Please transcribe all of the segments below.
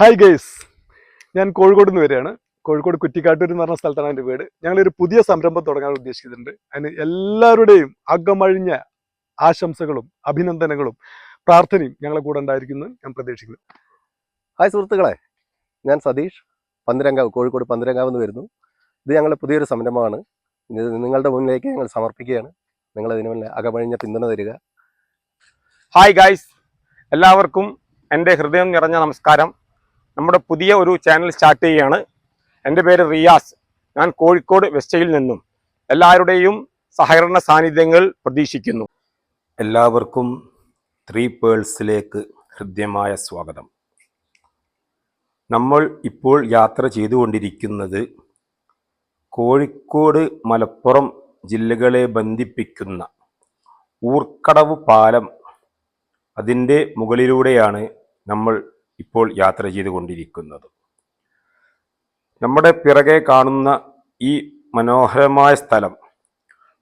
Hi guys ഞാൻ കോഴിക്കോട് നിന്ന് വരികയാണ്. കോഴിക്കോട് കുറ്റിക്കാട്ടൂർ എന്ന് പറഞ്ഞ സ്ഥലത്താണ് എന്റെ വീട്. ഞങ്ങളൊരു പുതിയ സംരംഭം തുടങ്ങാൻ ഉദ്ദേശിക്കുന്നുണ്ട്. അതിന് എല്ലാവരുടെയും അകമഴിഞ്ഞ ആശംസകളും അഭിനന്ദനങ്ങളും പ്രാർത്ഥനയും ഞങ്ങളെ കൂടെ ഉണ്ടായിരിക്കുന്നു ഞാൻ പ്രതീക്ഷിക്കുന്നു. ഹായ് സുഹൃത്തുക്കളെ. ഞാൻ സതീഷ്. പന്തിരങ്കാവ് കോഴിക്കോട് പന്തിരങ്കാവ് എന്ന് വരുന്നു. ഇത് ഞങ്ങളുടെ പുതിയൊരു സംരംഭമാണ്. ഇത് നിങ്ങളുടെ മുന്നിലേക്ക് ഞങ്ങൾ സമർപ്പിക്കുകയാണ്. നിങ്ങൾ ഇതിനു മുന്നിൽ അകമഴിഞ്ഞ പിന്തുണ തരിക. ഹായ് ഗായ്സ് എല്ലാവർക്കും എന്റെ ഹൃദയം നിറഞ്ഞ നമസ്കാരം. നമ്മുടെ പുതിയ ഒരു ചാനൽ സ്റ്റാർട്ട് ചെയ്യുകയാണ്. എന്റെ പേര് റിയാസ്. ഞാൻ കോഴിക്കോട് വെസ്റ്റയിൽ നിന്നും എല്ലാവരുടെയും സഹകരണ സാന്നിധ്യങ്ങൾ പ്രതീക്ഷിക്കുന്നു. എല്ലാവർക്കും ത്രീ പേൾസിലേക്ക് ഹൃദ്യമായ സ്വാഗതം. നമ്മൾ ഇപ്പോൾ യാത്ര ചെയ്തുകൊണ്ടിരിക്കുന്നത് കോഴിക്കോട് മലപ്പുറം ജില്ലകളെ ബന്ധിപ്പിക്കുന്ന ഊർക്കടവ് പാലം അതിന്റെ മുകളിലൂടെയാണ് നമ്മൾ ഇപ്പോൾ യാത്ര ചെയ്തുകൊണ്ടിരിക്കുന്നത്. നമ്മുടെ പിറകെ കാണുന്ന ഈ മനോഹരമായ സ്ഥലം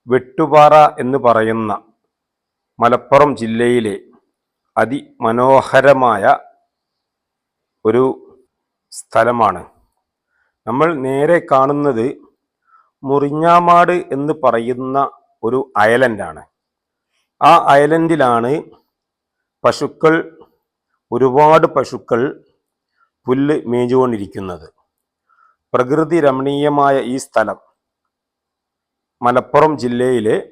വെട്ടുപാറ എന്ന് പറയുന്ന മലപ്പുറം ജില്ലയിലെ അതിമനോഹരമായ ഒരു സ്ഥലമാണ്. നമ്മൾ നേരെ കാണുന്നത് മുറിഞ്ഞാമാട് എന്ന് പറയുന്ന ഒരു അയലൻഡാണ് ആ അയലൻഡിലാണ് പശുക്കൾ ഒരുപാട് പശുക്കൾ പുല്ല് മേഞ്ഞുകൊണ്ടിരിക്കുന്നത്. പ്രകൃതി രമണീയമായ ഈ സ്ഥലം മലപ്പുറം ജില്ലയിലെ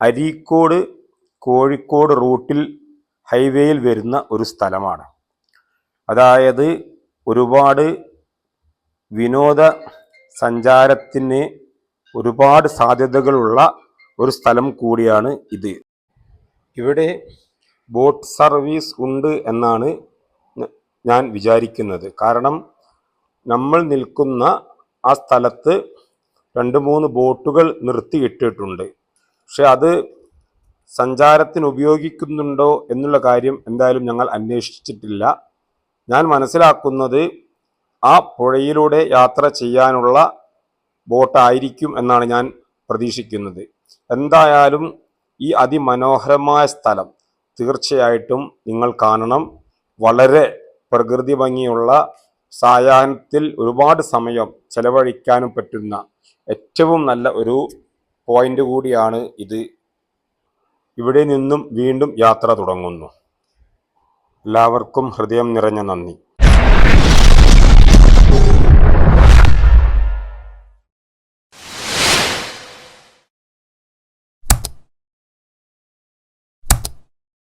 അരീക്കോട് കോഴിക്കോട് റൂട്ടിൽ ഹൈവേയിൽ വരുന്ന ഒരു സ്ഥലമാണ്. അതായത് ഒരുപാട് വിനോദ സഞ്ചാരത്തിന് ഒരുപാട് സാധ്യതകളുള്ള ഒരു സ്ഥലം കൂടിയാണ് ഇത്. ഇവിടെ ബോട്ട് സർവീസ് ഉണ്ട് എന്നാണ് ഞാൻ വിചാരിക്കുന്നത്. കാരണം നമ്മൾ നിൽക്കുന്ന ആ സ്ഥലത്ത് രണ്ട് മൂന്ന് ബോട്ടുകൾ നിർത്തിയിട്ടിട്ടുണ്ട്. പക്ഷെ അത് സഞ്ചാരത്തിന് ഉപയോഗിക്കുന്നുണ്ടോ എന്നുള്ള കാര്യം എന്തായാലും ഞങ്ങൾ അന്വേഷിച്ചിട്ടില്ല. ഞാൻ മനസ്സിലാക്കുന്നത് ആ പുഴയിലൂടെ യാത്ര ചെയ്യാനുള്ള ബോട്ടായിരിക്കും എന്നാണ് ഞാൻ പ്രതീക്ഷിക്കുന്നത്. എന്തായാലും ഈ അതിമനോഹരമായ സ്ഥലം തീർച്ചയായിട്ടും നിങ്ങൾ കാണണം. വളരെ പ്രകൃതി ഭംഗിയുള്ള സായാഹ്നത്തിൽ ഒരുപാട് സമയം ചെലവഴിക്കാനും പറ്റുന്ന ഏറ്റവും നല്ല ഒരു പോയിന്റ് കൂടിയാണ് ഇത്. ഇവിടെ നിന്നും വീണ്ടും യാത്ര തുടങ്ങുന്നു. എല്ലാവർക്കും ഹൃദയം നിറഞ്ഞ നന്ദി.